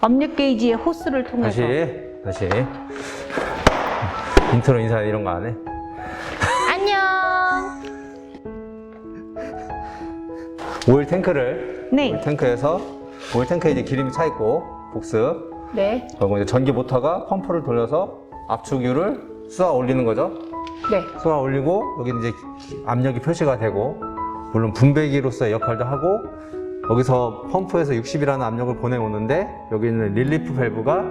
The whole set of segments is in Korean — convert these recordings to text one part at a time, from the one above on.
압력 게이지의 호스를 통해서 다시 다시 인트로 인사 이런 거 안 해? 안녕. 오일 탱크를 네. 오일 탱크에서 오일 탱크에 이제 기름이 차 있고 복습 네. 그리고 이제 전기 모터가 펌프를 돌려서 압축유를 쏘아 올리는 거죠. 네. 쏘아 올리고 여기 이제 압력이 표시가 되고 물론 분배기로서의 역할도 하고 여기서 펌프에서 60이라는 압력을 보내오는데 여기 있는 릴리프 밸브가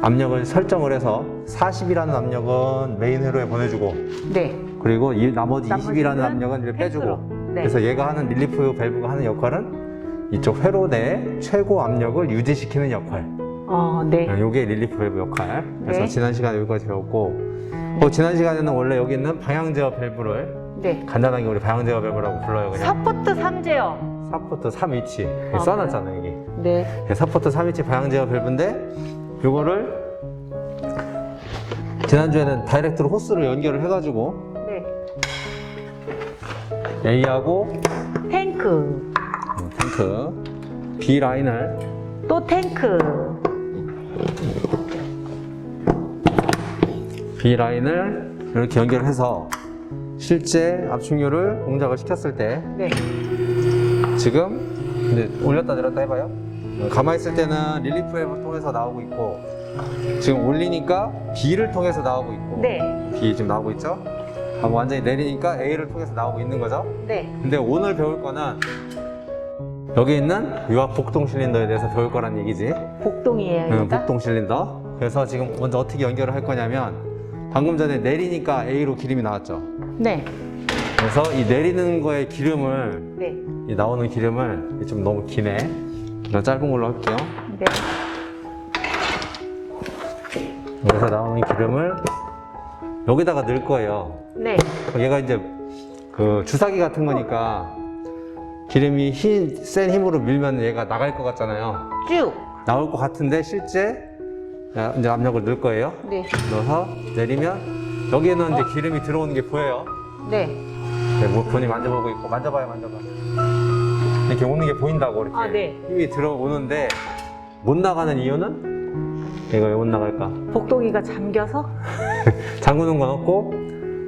압력을 설정을 해서 40이라는 압력은 메인 회로에 보내주고 네. 그리고 이 나머지 나머지는 20이라는 압력은 이를 빼주고. 네. 그래서 얘가 하는 릴리프 밸브가 하는 역할은 이쪽 회로 내 최고 압력을 유지시키는 역할 어, 네. 이게 릴리프 밸브 역할 그래서 네. 지난 시간에 여기까지 배웠고 어, 지난 시간에는 원래 여기 있는 방향 제어 밸브를 네. 간단하게 우리 방향 제어 밸브라고 불러요 그냥 서포트 3제요. 사포트 3위치 아, 써놨잖아요 여기 네. 네, 사포트 3위치 방향 제어 밸브인데 이거를 지난주에는 다이렉트로 호스를 연결을 해가지고 네. A하고 탱크. 탱크 B 라인을 또 탱크. B 라인을 이렇게 연결해서 실제 압축유를 동작을 시켰을 때 네. 지금 이제 올렸다 내렸다 해봐요. 가만히 있을 때는 릴리프 앱을 통해서 나오고 있고 지금 올리니까 B를 통해서 나오고 있고 네. B 지금 나오고 있죠? 완전히 내리니까 A를 통해서 나오고 있는 거죠. 네. 근데 오늘 배울 거는 여기 있는 유압 복동 실린더에 대해서 배울 거란 얘기지. 복동이에요. 응, 그러니까? 복동 실린더. 그래서 지금 먼저 어떻게 연결을 할 거냐면 방금 전에 내리니까 A로 기름이 나왔죠. 네. 그래서 이 내리는 거에 기름을 네. 이 나오는 기름을 좀 너무 기네. 그냥 짧은 걸로 할게요. 네. 여기서 나오는 기름을 여기다가 넣을 거예요. 네. 얘가 이제 그 주사기 같은 거니까 기름이 힘, 센 힘으로 밀면 얘가 나갈 것 같잖아요. 쭉. 나올 것 같은데 실제 자, 이제 압력을 넣을 거예요. 네. 넣어서 내리면 여기에는 이제 기름이 들어오는 게 보여요. 네. 네, 뭐 본인 만져보고 있고 만져봐요, 만져봐. 이렇게 오는 게 보인다고 이렇게 아, 네. 힘이 들어오는데 못 나가는 이유는 이거 왜못 나갈까? 복동이가 잠겨서 잠그는 건 없고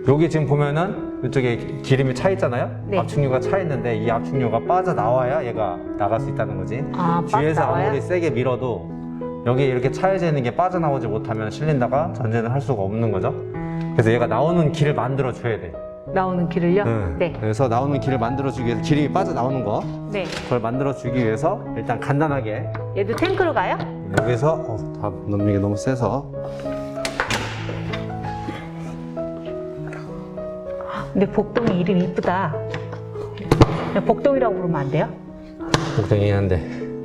여기 지금 보면은 이쪽에 기- 기름이 차 있잖아요. 네. 압축유가 차 있는데 이 압축유가 빠져 나와야 얘가 나갈 수 있다는 거지. 아, 뒤에서 나와요? 아무리 세게 밀어도 여기 이렇게 차여져 있는 게 빠져나오지 못하면 실린더가 전진을 할 수가 없는 거죠. 그래서 얘가 나오는 길을 만들어 줘야 돼. 나오는 길을요? 응. 네. 그래서 나오는 길을 만들어 주기 위해서 기름이 빠져 나오는 거 네. 그걸 만들어 주기 위해서 일단 간단하게 얘도 탱크로 가요? 여기서 어, 다 넣는 게 너무 세서 근데 복동이 이름 이쁘다. 그냥 복동이라고 부르면 안 돼요? 복덩이 한데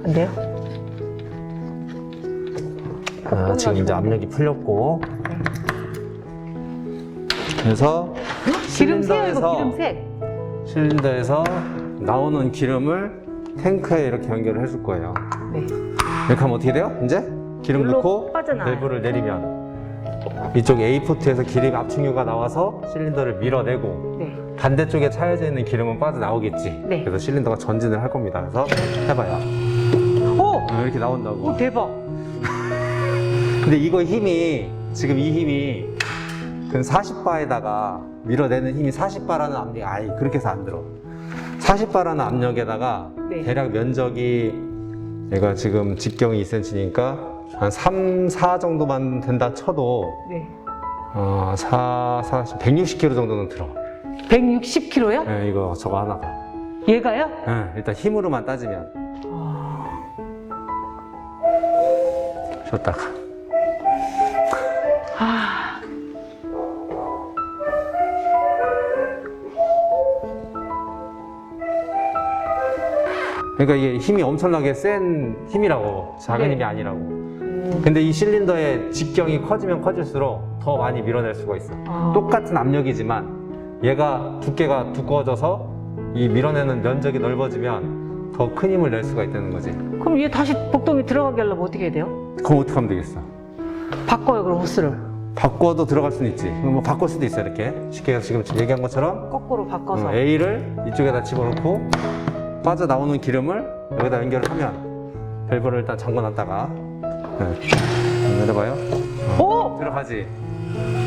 안 돼요? 아, 지금 이제 압력이 풀렸고 그래서 실린더에서 기름 색. 실린더에서 나오는 기름을 탱크에 이렇게 연결을 해줄 거예요. 네. 이렇게 하면 어떻게 돼요? 이제 기름 물로 넣고 빠져나와요. 밸브를 내리면 이쪽 A 포트에서 기름 압축유가 나와서 실린더를 밀어내고 네. 반대쪽에 차여져 있는 기름은 빠져나오겠지. 네. 그래서 실린더가 전진을 할 겁니다. 그래서 해봐요. 오! 어, 이렇게 나온다고. 오, 대박. 근데 이거 힘이 지금 이 힘이 그 40바에다가 밀어내는 힘이 40바라는 압력이 아예 그렇게 해서 안 들어. 40바라는 압력에다가 네. 대략 면적이 얘가 지금 직경이 2cm니까 한 3, 4 정도만 된다 쳐도 네. 어, 4, 40, 160kg 정도는 들어. 160kg요? 예, 이거 저거 하나가. 얘가요? 예, 일단 힘으로만 따지면 아, 쉬었다가 아, 그러니까 이게 힘이 엄청나게 센 힘이라고 작은 네. 힘이 아니라고. 음, 근데 이 실린더의 직경이 커지면 커질수록 더 많이 밀어낼 수가 있어. 아. 똑같은 압력이지만 얘가 두께가 두꺼워져서 이 밀어내는 면적이 넓어지면 더 큰 힘을 낼 수가 있다는 거지. 그럼 얘 다시 복동이 들어가게 하려면 어떻게 해야 돼요? 그럼 어떻게 하면 되겠어? 바꿔요, 그럼 호스를. 바꿔도 들어갈 수는 있지. 그럼 뭐 바꿀 수도 있어 이렇게. 쉽게 지금 얘기한 것처럼 거꾸로 바꿔서. 어, A를 이쪽에다 집어넣고 빠져나오는 기름을 여기다 연결을 하면 밸브를 일단 잠궈놨다가 네. 내려봐요. 오! 들어가지.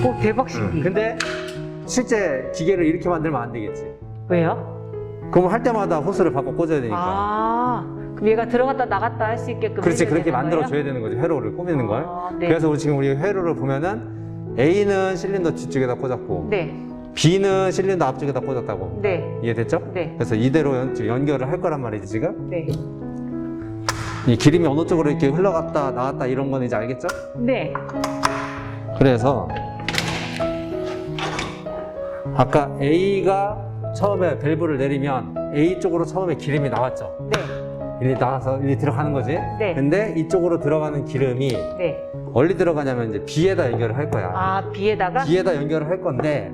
오, 대박 응. 신기. 근데 실제 기계를 이렇게 만들면 안 되겠지. 왜요? 그럼 할 때마다 호스를 바꿔 꽂아야 되니까. 아, 그럼 얘가 들어갔다 나갔다 할 수 있게끔. 그렇지 그렇게 만들어? 줘야 되는 거지 회로를 꾸미는 걸. 아, 네. 그래서 우리 지금 우리 회로를 보면은 A는 실린더 뒤쪽에다 꽂았고 네, B는 실린더 앞쪽에다 꽂았다고. 네, 이해됐죠? 네, 그래서 이대로 연, 연결을 할 거란 말이지 지금. 네. 이 기름이 어느 쪽으로 이렇게 흘러갔다 나왔다 이런 건 이제 알겠죠? 네. 그래서 아까 A가 처음에 밸브를 내리면 A 쪽으로 처음에 기름이 나왔죠. 네, 이리 나와서 이리 들어가는 거지. 네. 근데 이쪽으로 들어가는 기름이 네. 어디 들어가냐면 이제 B에다 연결을 할 거야. 아, B에다가? B에다 연결을 할 건데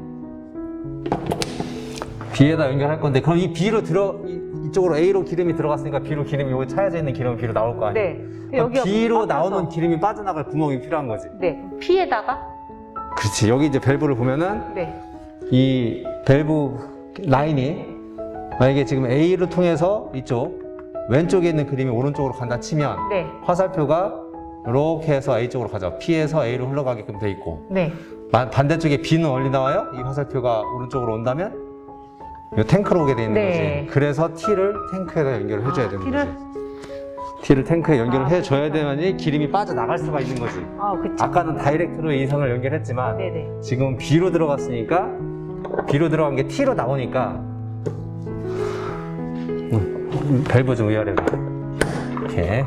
B에다 연결할 건데 그럼 이 B로 들어 이, 이쪽으로 A로 기름이 들어갔으니까 B로 기름이 여기 차여져 있는 기름은 B로 나올 거 아니야. 네. 그럼 여기가 B로. 나오는 기름이 빠져나갈 구멍이 필요한 거지. 네. P에다가? 그렇지. 여기 이제 밸브를 보면은 네. 이 밸브 라인이 만약에 지금 A를 통해서 이쪽 왼쪽에 있는 그림이 오른쪽으로 간다 치면 네. 화살표가 이렇게 해서 A 쪽으로 가죠. P에서 A로 흘러가게끔 돼 있고 네. 마- 반대쪽에 B는 어디 나와요? 이 화살표가 오른쪽으로 온다면 이 탱크로 오게 돼 있는 네. 거지. 그래서 T를 탱크에다 연결을 해줘야 아, 되는 T를? 거지. T를 탱크에 연결을 아, 해줘야. 되면이 기름이 빠져나갈 수가 있는 거지. 아. 아까는 다이렉트로 이선을 연결했지만 네네. 지금 B로 들어갔으니까 B로 들어간 게 T로 나오니까 음, 밸브 좀 위아래로 이렇게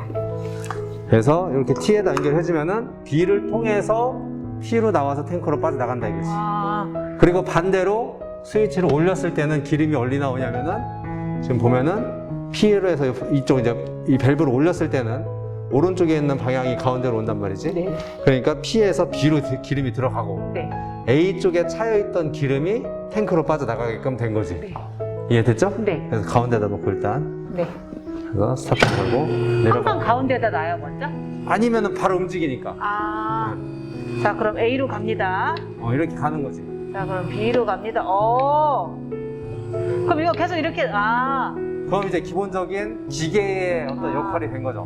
그래서 이렇게 T에다 연결해주면은 B를 통해서 P로 나와서 탱크로 빠져나간다 이거지 아, 그리고 반대로 스위치를 올렸을 때는 기름이 어디 나오냐면은 지금 보면은 P로 해서 이쪽 이제 이 밸브를 올렸을 때는 오른쪽에 있는 방향이 가운데로 온단 말이지 네. 그러니까 P에서 B로 드- 기름이 들어가고 네. A 쪽에 차여 있던 기름이 탱크로 빠져나가게끔 된 거지. 네. 이해됐죠? 네. 그래서 가운데다 놓고 일단 네. 그래서 스타트 항상 내려가. 가운데다 놔요, 먼저? 아니면은 바로 움직이니까. 아. 자, 그럼 A로 갑니다. 어, 이렇게 가는 거지. 자, 그럼 B로 갑니다. 어. 그럼 이거 계속 이렇게, 아. 그럼 이제 기본적인 기계의 어떤 역할이 된 거죠.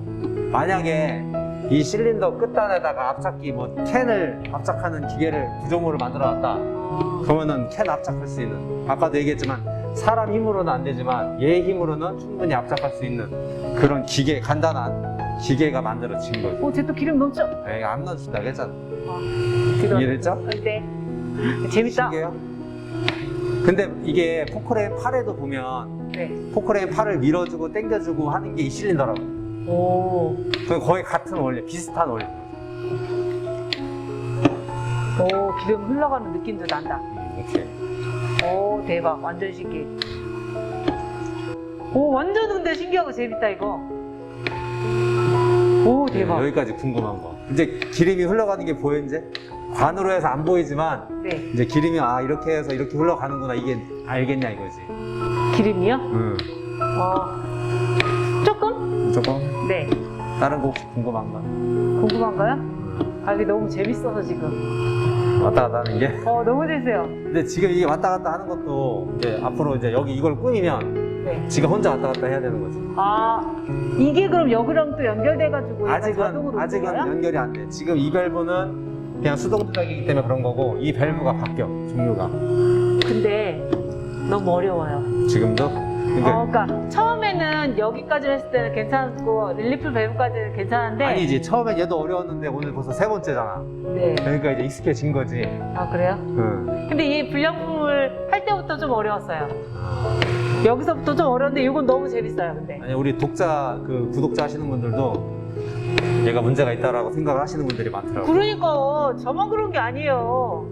만약에 이 실린더 끝단에다가 앞잡기 뭐 캔을 압착하는 기계를 구조물을 만들어 놨다. 어. 그러면은 캔 압착할 수 있는 아까도 얘기했지만 사람 힘으로는 안 되지만 얘 힘으로는 충분히 압착할 수 있는 그런 기계 간단한 기계가 만들어진 거죠. 오, 쟤또 기름 넘쳐. 에이, 안 넣어준다 그랬잖아. 기름. 이해됐죠? 네. 재밌다. 신기해요? 근데 이게 포크레인 팔에도 보면 네. 포크레인 팔을 밀어주고 당겨주고 하는 게 이 실린더라고. 오. 그 거의 같은 원리, 비슷한 원리. 오, 기름 흘러가는 느낌도 난다. 이렇게. 오, 대박. 완전 신기해. 오, 완전 근데 신기하고 재밌다, 이거. 오, 대박. 네, 여기까지 궁금한 거. 이제 기름이 흘러가는 게 보여 이제? 관으로 해서 안 보이지만 네. 이제 기름이 아 이렇게 해서 이렇게 흘러가는구나 이게 알겠냐 이거지. 기름이요? 응. 어. 조금? 조금 네. 다른 거 혹시 궁금한 거? 궁금한가요? 아, 이게 너무 재밌어서 지금. 왔다 갔다 하는 게. 어, 너무 재밌어요. 근데 지금 이게 왔다 갔다 하는 것도 이제 앞으로 이제 여기 이걸 꾸미면 네. 지가 혼자 왔다 갔다 해야 되는 거지. 아, 이게 그럼 여기랑 또 연결돼가지고 얘가 아직은 자동으로 아직은 움직여요? 연결이 안 돼. 지금 이 밸브는 그냥 수동 조작이기 때문에 그런 거고 이 밸브가 바뀌어 종류가 근데 너무 어려워요. 지금도. 그러니까 어, 그러니까 처음에는 여기까지 했을 때는 괜찮고 릴리플 밸브까지는 괜찮은데 아니지 처음엔 얘도 어려웠는데 오늘 벌써 세 번째잖아. 네. 그러니까 이제 익숙해진 거지. 아 그래요? 응. 근데 이 불량품을 할 때부터 좀 어려웠어요. 여기서부터 좀 어려운데 이건 너무 재밌어요. 근데 아니 우리 독자 그 구독자 하시는 분들도 얘가 문제가 있다라고 생각을 하시는 분들이 많더라고. 그러니까 저만 그런 게 아니에요.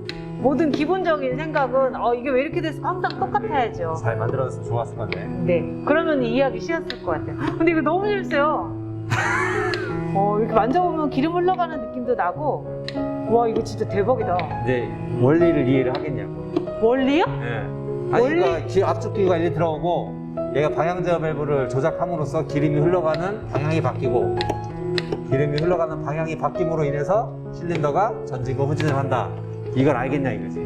모든 기본적인 생각은 어 이게 왜 이렇게 됐어? 항상 똑같아야죠. 잘 만들어서 좋았을 건데. 네. 그러면 이해하기 쉬웠을 것 같아요. 근데 이거 너무 재밌어요. 어, 이렇게 만져보면 기름 흘러가는 느낌도 나고, 와, 이거 진짜 대박이다. 이제 원리를 이해를 하겠냐고. 원리요? 예. 아니 원리? 그러니까 기- 앞쪽 기가 이리 들어오고 얘가 방향 제어 밸브를 조작함으로써 기름이 흘러가는 방향이 바뀌고 기름이 흘러가는 방향이 바뀜으로 인해서 실린더가 전진과 후진을 한다. 이걸 알겠냐 이거지.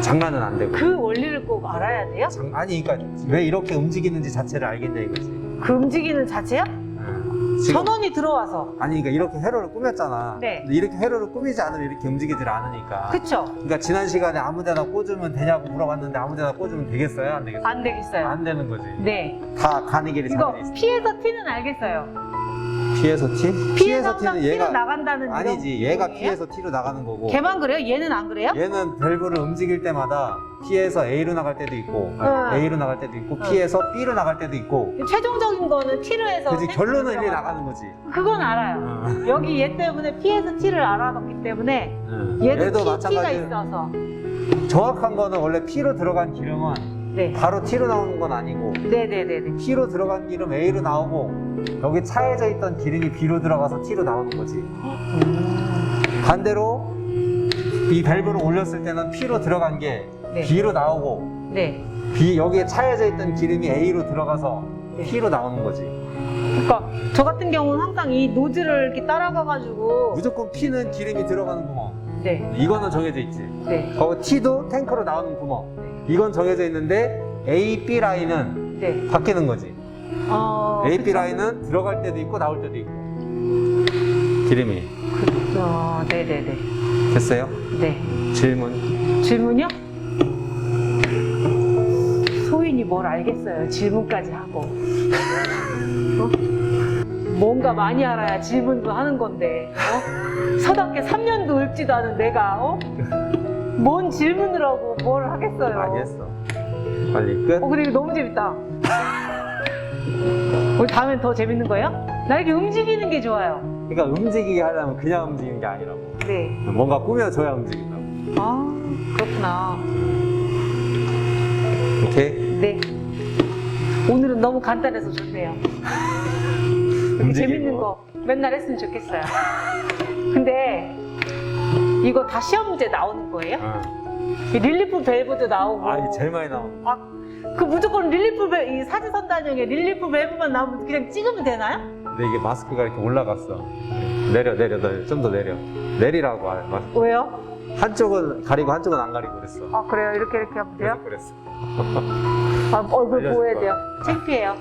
장난은 안 되고. 그 원리를 꼭 알아야 돼요? 장- 아니 그러니까 왜 이렇게 움직이는지 자체를 알겠냐 이거지. 그 움직이는 자체요? 예. 지금 전원이 들어와서. 아니 그러니까 이렇게 회로를 꾸몄잖아. 네. 근데 이렇게 회로를 꾸미지 않으면 이렇게 움직이질 않으니까. 그쵸? 그러니까 지난 시간에 아무데나 꽂으면 되냐고 물어봤는데 아무데나 꽂으면 되겠어요? 안 되겠어요? 안 되겠어요. 안 되는 거지. 네. 다 가는 길이 이거 있어. 피해서 티는 알겠어요. 피해서 티? 피해서 항상 티로 나간다는 아니지. 이런 얘가 부분이에요? 피해서 T로 나가는 거고. 걔만 그래요? 얘는 안 그래요? 얘는 밸브를 움직일 때마다 P에서 A로 나갈 때도 있고 응. A로 나갈 때도 있고 응. P에서 B로 나갈 때도 있고 최종적인 거는 T로 해서 그지 결론은 들어가서. 나가는 거지. 그건 알아요. 응. 여기 얘 때문에 P에서 T를 알아봤기 때문에 응. 얘도, T, T가 마찬가지. 있어서 정확한 거는 원래 P로 들어간 기름은 네. 바로 T로 나오는 건 아니고 네네네네. P로 들어간 기름 A로 나오고 여기 차에져 있던 기름이 B로 들어가서 T로 나오는 거지. 반대로 이 밸브를 올렸을 때는 P로 들어간 게 네. B로 나오고 네. B 여기에 차에져 있던 기름이 A로 들어가서 네. T로 나오는 거지. 그러니까 저 같은 경우는 항상 이 노즐을 이렇게 따라가가지고 무조건 P는 기름이 들어가는 구멍. 네. 이거는 정해져 있지. 네. 거기 T도 탱크로 나오는 구멍. 이건 정해져 있는데 A, B 라인은 네. 바뀌는 거지. 어, A, B 그쵸. 라인은 들어갈 때도 있고 나올 때도 있고. 기름이 그, 어, 네네네. 됐어요? 네. 질문. 질문이요? 소인이 뭘 알겠어요. 질문까지 하고. 어? 뭔가 많이 알아야 질문도 하는 건데. 어? 서답게 3년도 읊지도 않은 내가 어? 뭔 질문을 하고 뭘 하겠어요. 많이 했어. 빨리 끝. 어, 근데 이거 너무 재밌다. 우리 다음엔 더 재밌는 거예요? 나 이렇게 움직이는 게 좋아요. 그러니까 움직이게 하려면 그냥 움직이는 게 아니라고. 네. 뭔가 꾸며줘야 움직인다고. 아, 그렇구나. 오케이? 네. 오늘은 너무 간단해서 좋네요. 이렇게. 재밌는 거 맨날 했으면 좋겠어요. 근데 이거 다 시험 문제 나오는 거예요? 응. 이 릴리프 밸브도 나오고. 아, 이 제일 많이 나오는 거. 아, 그 무조건 릴리프 밸브, 이 사지선 단형에 릴리프 밸브만 나오면 그냥 찍으면 되나요? 근데 이게 마스크가 이렇게 올라갔어. 내려, 내려, 내려. 좀 더 내려. 내리라고 하 마스크. 왜요? 한쪽은 가리고 한쪽은 안 가리고 그랬어. 아, 그래요? 이렇게 이렇게 하면 돼요? 그래서 그랬어. 아, 얼굴 알려줄 보호해야. 돼요. 창피해요.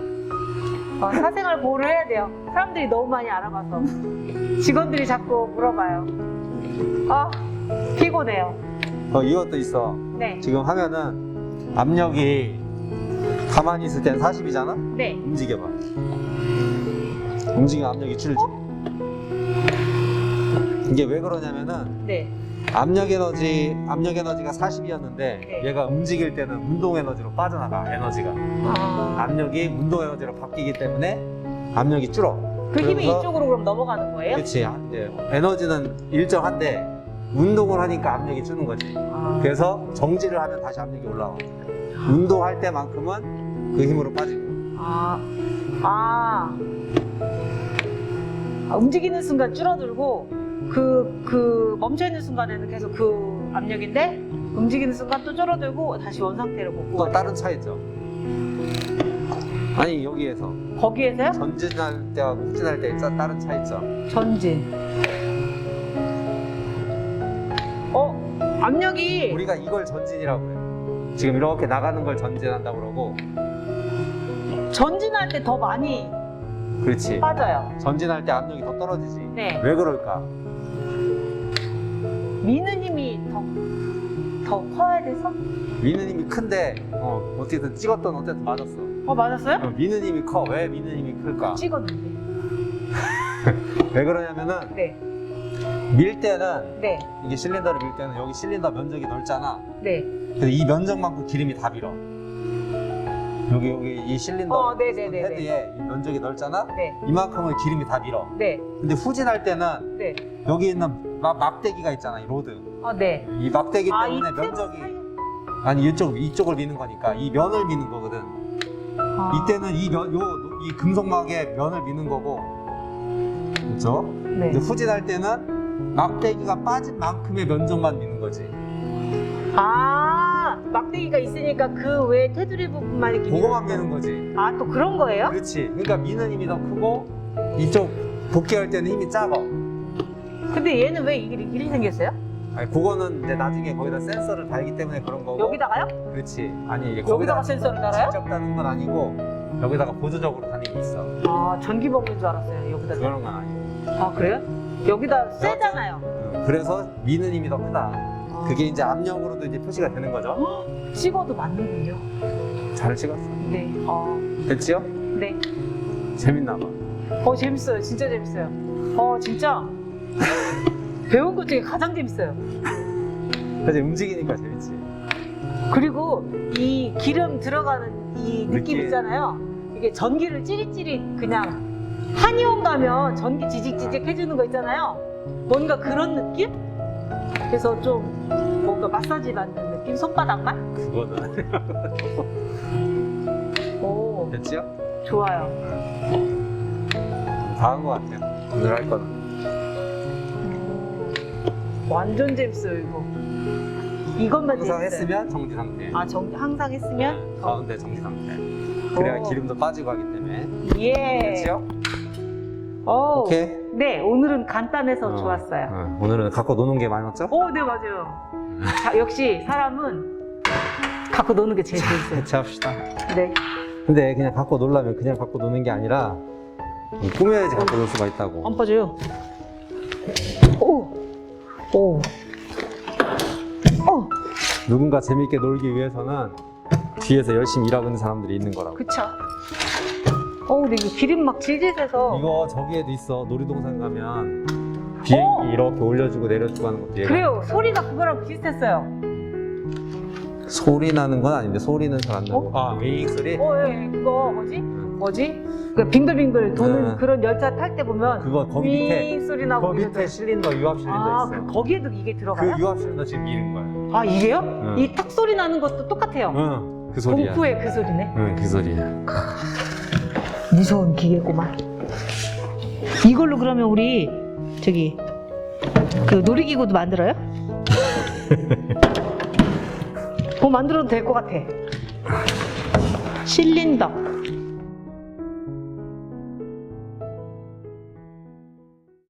어, 사생활 보호를 해야 돼요. 사람들이 너무 많이 알아봐서. 직원들이 자꾸 물어봐요. 아, 피곤해요. 어, 이것도 있어. 네. 지금 하면은 압력이 가만히 있을 땐 40이잖아? 네. 움직여봐. 움직이면 압력이 줄지. 이게 왜 그러냐면은 네. 압력 에너지, 압력 에너지가 40이었는데 네. 얘가 움직일 때는 운동 에너지로 빠져나가, 에너지가. 아, 압력이 운동 에너지로 바뀌기 때문에 압력이 줄어. 그 힘이 그래서- 이쪽으로 그럼 넘어가는 거예요? 그렇지. 이제 에너지는 일정한데 운동을 하니까 압력이 주는 거지. 아, 그래서 정지를 하면 다시 압력이 올라와. 운동할 때만큼은 그 힘으로 빠지고. 아, 아. 아, 움직이는 순간 줄어들고 그, 그 멈춰 있는 순간에는 계속 그 압력인데 움직이는 순간 또 줄어들고 다시 원 상태로 또 복구가 다른 차이죠. 아니 여기에서 거기에서요? 전진할 때하고 후진할 때? 다른 차 있죠. 전진. 어, 압력이 우리가 이걸 전진이라고 그래. 지금 이렇게 나가는 걸 전진한다고 그러고. 전진할 때 더 많이 그렇지. 빠져요. 전진할 때 압력이 더 떨어지지. 네. 왜 그럴까? 미는 힘이 더, 더 커야 돼서? 미는 힘이 큰데 어, 어떻게든 찍었던 어쨌든 맞았어. 어, 맞았어요? 어, 미는 힘이 커. 왜 미는 힘이 클까? 찍었는데. 왜 그러냐면은 네. 밀 때는 네. 이게 실린더를 밀 때는 여기 실린더 면적이 넓잖아. 네. 그래서 이 면적만큼 기름이 다 밀어. 여기 여기 이 실린더 어, 네네네네. 헤드에 이 면적이 넓잖아. 네. 이만큼을 기름이 다 밀어. 네. 근데 후진할 때는 네. 여기 있는 막, 막대기가 있잖아, 이 로드. 어, 네. 이 막대기 아, 이 때문에 틈 면적이 아니 이쪽 이쪽을 미는 거니까 이 면을 미는 거거든. 아. 이때는 이 면, 요, 이 금속막의 면을 미는 거고, 그렇죠? 네. 이제 후진할 때는 막대기가 빠진 만큼의 면적만 미는 거지. 아, 막대기가 있으니까 그 외 테두리 부분만 이렇게. 그거만 미는 거지. 아, 또 그런 거예요? 그렇지. 그러니까 미는 힘이 더 크고 이쪽 복귀할 때는 힘이 작아. 근데 얘는 왜 이게 이렇게 생겼어요? 아니 그거는 이제 나중에 거기다 센서를 달기 때문에 그런 거고. 여기다가요? 그렇지. 아니 이게 여기다가 센서를 달아요? 직접 다는 건 아니고 여기다가 보조적으로 다니고 있어. 아 전기 먹는 줄 알았어요 여기다. 그런 건 아니고. 아 그래요? 여기다 쎄잖아요. 응, 그래서 미는 힘이 더 크다. 아. 그게 이제 압력으로도 이제 표시가 되는 거죠. 찍어도 맞는군요. 잘 찍었어. 네. 어, 됐지요? 네. 재밌나 봐. 어 재밌어요. 진짜 재밌어요. 어 진짜 배운 것 중에 가장 재밌어요. 그래서 움직이니까 재밌지. 그리고 이 기름 들어가는 이 느낌 느낌. 있잖아요. 이게 전기를 찌릿찌릿 그냥 한의원 가면 전기 지직지직 해주는 거 있잖아요. 뭔가 그런 느낌? 그래서 좀 뭔가 마사지 받는 느낌? 손바닥만? 그거는. 오 됐지요? 좋아요. 다한 것 같아요. 오늘 할 거는. 완전 재밌어요 이거. 이것만 항상 재밌어요. 했으면 정지 상태. 아 정, 항상 했으면 가운데 정지 상태. 그래야 오. 기름도 빠지고 하기 때문에. 예. 됐지요? 오. 오케이. 네 오늘은 간단해서 어, 좋았어요. 어, 오늘은 갖고 노는 게 많이 왔죠? 오, 네, 맞아요. 자, 역시 사람은 갖고 노는 게 제일 재밌어요. 해체합시다. 네. 근데 그냥 갖고 놀려면 그냥 갖고 노는 게 아니라 꾸며야지 갖고 놀 수가 있다고. 안 빠져요. 오, 오, 오. 누군가 재밌게 놀기 위해서는 뒤에서 열심히 일하고 있는 사람들이 있는 거라고. 그쵸. 어, 근데 이거 기름 막 질질 새서. 이거 저기에도 있어. 놀이동산 가면 비행기 어. 이렇게 올려주고 내려주고 하는 것도 얘가 그래요. 소리가 그거랑 비슷했어요. 소리 나는 건 아닌데 소리는 잘 안 나고. 아 윙 소리? 어, 예, 예. 그거 뭐지? 뭐지? 그 빙글빙글 도는 응. 그런 열차 탈 때 보면 그거 거기 밑에 윙 소리 나고 그 밑에. 실린더 유압 실린더 아, 있어. 그, 거기에도 이게 그 들어가요? 유압 실린더 지금 미는 거야. 아, 이게요? 응. 이탁 소리 나는 것도 똑같아요. 응. 그 소리야. 공포의 그 소리네. 응, 그 소리야. 무서운 기계구만. 이걸로 그러면 우리 저기 그 놀이기구도 만들어요? 뭐 만들어도 될 것 같아. 실린더.